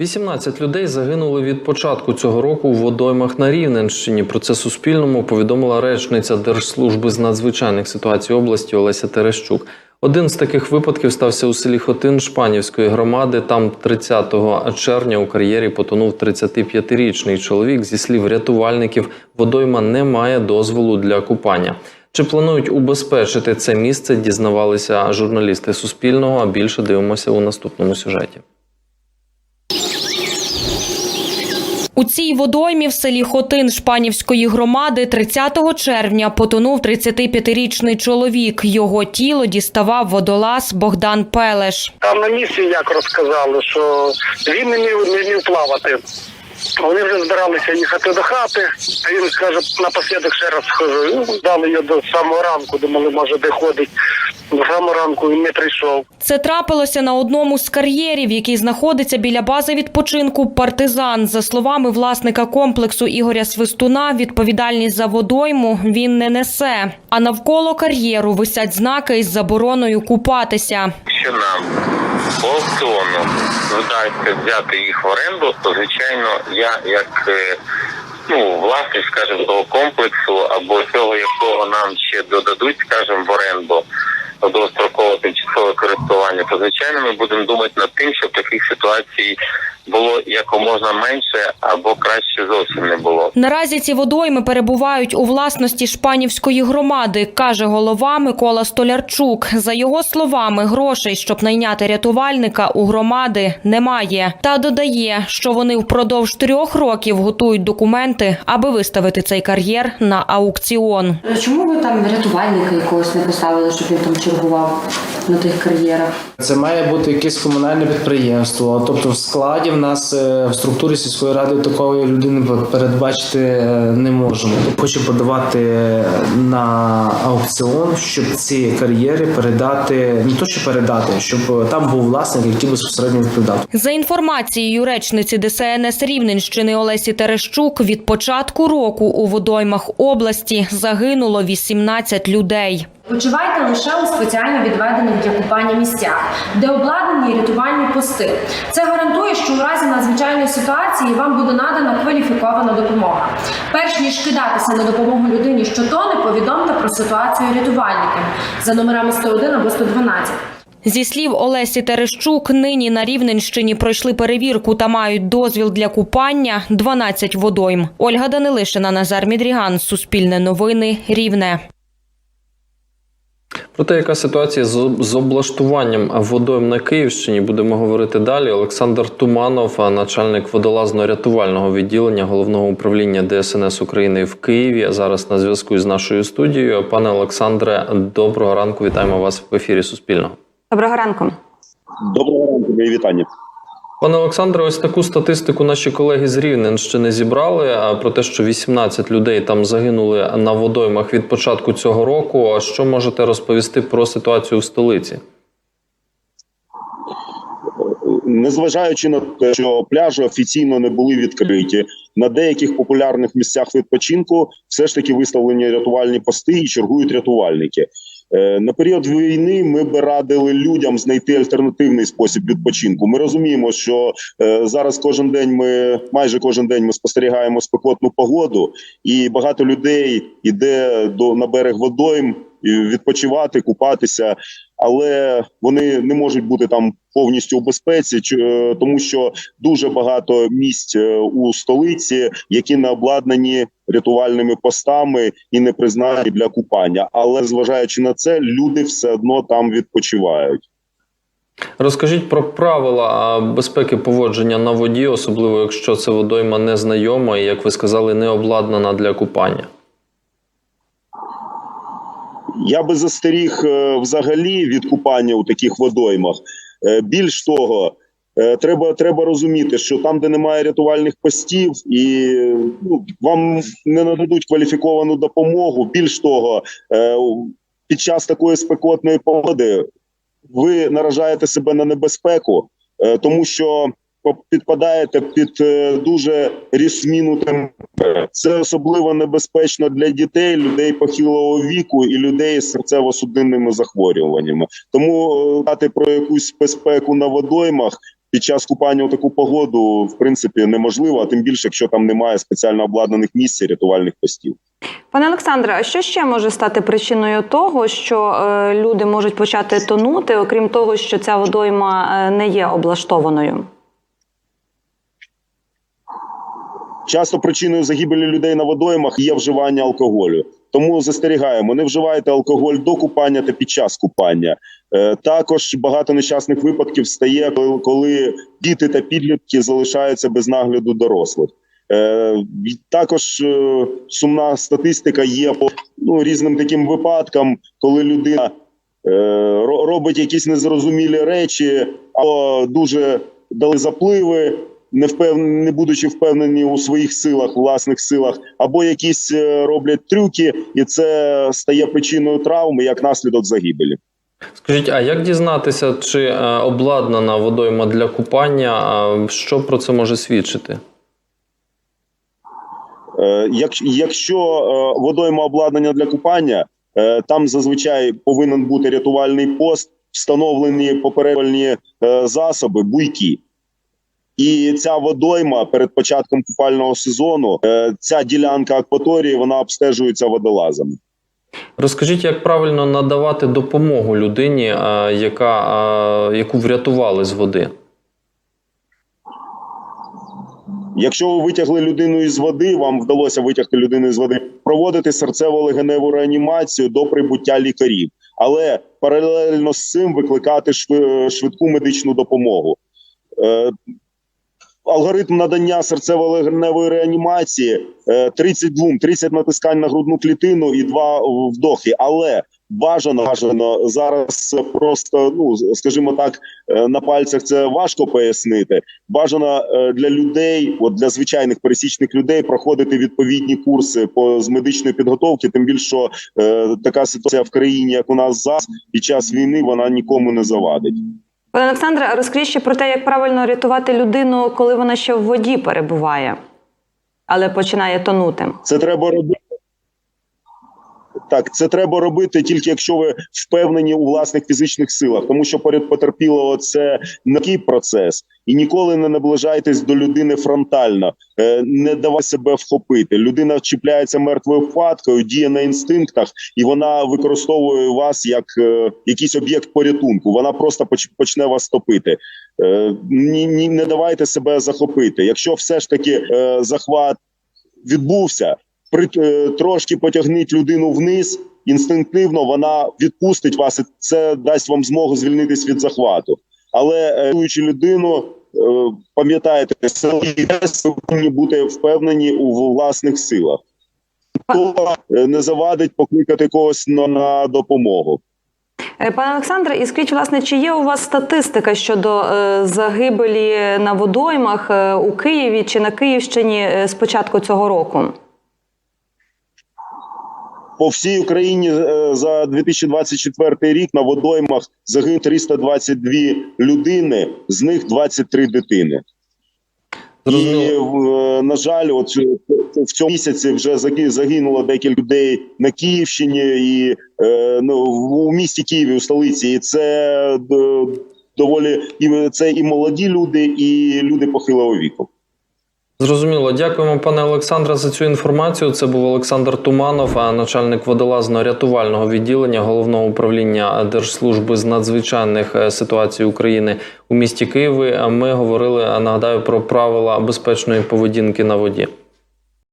18 людей загинули від початку цього року у водоймах на Рівненщині. Про це Суспільному повідомила речниця Держслужби з надзвичайних ситуацій області Олеся Терещук. Один з таких випадків стався у селі Хотин Шпанівської громади. Там 30 червня у кар'єрі потонув 35-річний чоловік. Зі слів рятувальників, водойма не має дозволу для купання. Чи планують убезпечити це місце? Дізнавалися журналісти Суспільного. А більше дивимося у наступному сюжеті. У цій водоймі в селі Хотин Шпанівської громади 30 червня потонув 35-річний чоловік. Його тіло діставав водолаз Богдан Пелеш. Там на місці як розказали, що він не міг, не міг плавати. Вони вже збиралися їхати до хати, а він каже, напослідок ще раз схожу. Ну, Дали його до самого ранку, думали, може, де ходить. До самого ранку він не прийшов. Це трапилося на одному з кар'єрів, який знаходиться біля бази відпочинку Партизан. За словами власника комплексу Ігоря Свистуна, відповідальність за водойму він не несе. А навколо кар'єру висять знаки із забороною купатися. Якщо нам аукціону збираються взяти їх в оренду, то звичайно я як е, ну власник, скажімо, того комплексу або цього, якого нам ще додадуть, скажімо, в оренду достроково тимчасове користування, то звичайно ми будемо думати над тим, щоб таких ситуацій було якомога менше або краще зовсім не було. Наразі ці водойми перебувають у власності Шпанівської громади, каже голова Микола Столярчук. За його словами, грошей, щоб найняти рятувальника, у громади немає. Та додає, що вони впродовж трьох років готують документи, аби виставити цей кар'єр на аукціон. Чому ви там рятувальника якогось не поставили, щоб він там чергував на тих кар'єрах? Це має бути якесь комунальне підприємство. Тобто, в складі в нас е, в структурі сільської ради такої людини передбачити е, не можемо. Хочу подавати на аукціон, щоб ці кар'єри передати не то, що передати, щоб там був власник, який безпосередньо відповідав. За інформацією речниці ДСНС Рівненщини Олесі Терещук, від початку року у водоймах області загинуло 18 людей. Почувайте лише у спеціально відведених для купання місцях, де обладнані рятувальні пости. Це гарантує, що у разі надзвичайної ситуації вам буде надана кваліфікована допомога. Перш ніж кидатися на допомогу людині, що тоне, повідомте про ситуацію рятувальникам за номерами 101 або 112. Зі слів Олесі Терещук, нині на Рівненщині пройшли перевірку та мають дозвіл для купання 12 водойм. Ольга Данилишина, Назар Мідріган, Суспільне новини, Рівне. Про те, яка ситуація з, з облаштуванням водойм на Київщині, будемо говорити далі. Олександр Туманов, начальник водолазно-рятувального відділення головного управління ДСНС України в Києві. Зараз на зв'язку з нашою студією. Пане Олександре, доброго ранку. Вітаємо вас в ефірі Суспільного. Доброго ранку. Доброго ранку, вітання. Пане Олександре, ось таку статистику наші колеги з Рівненщини зібрали про те, що 18 людей там загинули на водоймах від початку цього року. А що можете розповісти про ситуацію в столиці? Незважаючи на те, що пляжі офіційно не були відкриті, на деяких популярних місцях відпочинку все ж таки виставлені рятувальні пости і чергують рятувальники. Е, На період війни ми би радили людям знайти альтернативний спосіб відпочинку. Ми розуміємо, що е, зараз кожен день ми майже кожен день ми спостерігаємо спекотну погоду, і багато людей іде до на берег водойм відпочивати, купатися, але вони не можуть бути там повністю у безпеці, е, тому що дуже багато місць е, у столиці, які не обладнані рятувальними постами і не признані для купання. Але зважаючи на це, люди все одно там відпочивають. Розкажіть про правила безпеки поводження на воді, особливо якщо це водойма незнайома і, як ви сказали, не обладнана для купання. Я би застеріг е, взагалі від купання у таких водоймах. Е, Більш того, е, треба, треба розуміти, що там, де немає рятувальних постів, і ну, вам не нададуть кваліфіковану допомогу. Більш того, під час такої спекотної погоди ви наражаєте себе на небезпеку, тому що підпадаєте під е, дуже різміну температури. Це особливо небезпечно для дітей, людей похилого віку і людей з серцево-судинними захворюваннями. Тому е, дати про якусь безпеку на водоймах під час купання у таку погоду в принципі неможливо, а тим більше, якщо там немає спеціально обладнаних місць рятувальних постів. Пане Олександре, а що ще може стати причиною того, що е, люди можуть почати тонути, окрім того, що ця водойма е, не є облаштованою? Часто причиною загибелі людей на водоймах є вживання алкоголю. Тому застерігаємо, не вживайте алкоголь до купання та під час купання. Е, також багато нещасних випадків стає, коли, діти та підлітки залишаються без нагляду дорослих. Е, також е, сумна статистика є по ну, різним таким випадкам, коли людина е, робить якісь незрозумілі речі або дуже дали запливи, не впев... не будучи впевнені у своїх силах, власних силах, або якісь е, роблять трюки, і це стає причиною травми як наслідок загибелі. Скажіть, а як дізнатися, чи е, обладнана водойма для купання? А що про це може свідчити? Е, Якщо, водойма обладнання для купання, там зазвичай повинен бути рятувальний пост, встановлені попереджувальні е, засоби, буйки. І ця водойма перед початком купального сезону, е, ця ділянка акваторії, вона обстежується водолазами. Розкажіть, як правильно надавати допомогу людині, е, яка, е, яку врятували з води? Якщо ви витягли людину із води, вам вдалося витягти людину із води, проводити серцево-легеневу реанімацію до прибуття лікарів, але паралельно з цим викликати шви- швидку медичну допомогу. Е, Алгоритм надання серцево-легеневої реанімації е, 32, 30 натискань на грудну клітину і 2 вдохи. Але бажано бажано зараз просто, ну скажімо так, е, на пальцях це важко пояснити. Бажано е, для людей, от для звичайних пересічних людей, проходити відповідні курси по з медичної підготовки. Тим більше що е, така ситуація в країні, як у нас зараз, під час війни, вона нікому не завадить. Пане Олександре, розкажіть ще про те, як правильно рятувати людину, коли вона ще в воді перебуває, але починає тонути. Це треба робити. Так, це треба робити тільки якщо ви впевнені у власних фізичних силах, тому що поряд потерпілого це такий процес, і ніколи не наближайтесь до людини фронтально, е, не давай себе вхопити. Людина чіпляється мертвою хваткою, діє на інстинктах, і вона використовує вас як е, якийсь об'єкт порятунку. Вона просто почне вас топити. Е, ні, ні, не давайте себе захопити. Якщо все ж таки захват відбувся, трошки потягніть людину вниз. Інстинктивно вона відпустить вас, і це дасть вам змогу звільнитись від захвату. Але е, рятуючи людину, е, пам'ятайте, це повинні бути впевнені у власних силах. То е, не завадить покликати когось на, допомогу. Е, Пане Олександре, і скажіть, власне, чи є у вас статистика щодо е, загибелі на водоймах е, у Києві чи на Київщині е, з початку цього року? По всій Україні е, за 2024 рік на водоймах загинуло 322 людини, з них 23 дитини. І е, на жаль, от е, в цьому місяці вже загинуло декілька людей на Київщині і ну, у місті Києві, у столиці. І це доволі і це і молоді люди, і люди похилого віку. Зрозуміло. Дякуємо, пане Олександре, за цю інформацію. Це був Олександр Туманов, начальник водолазно-рятувального відділення головного управління Держслужби з надзвичайних е, ситуацій України у місті Києві. Ми говорили, нагадаю, про правила безпечної поведінки на воді.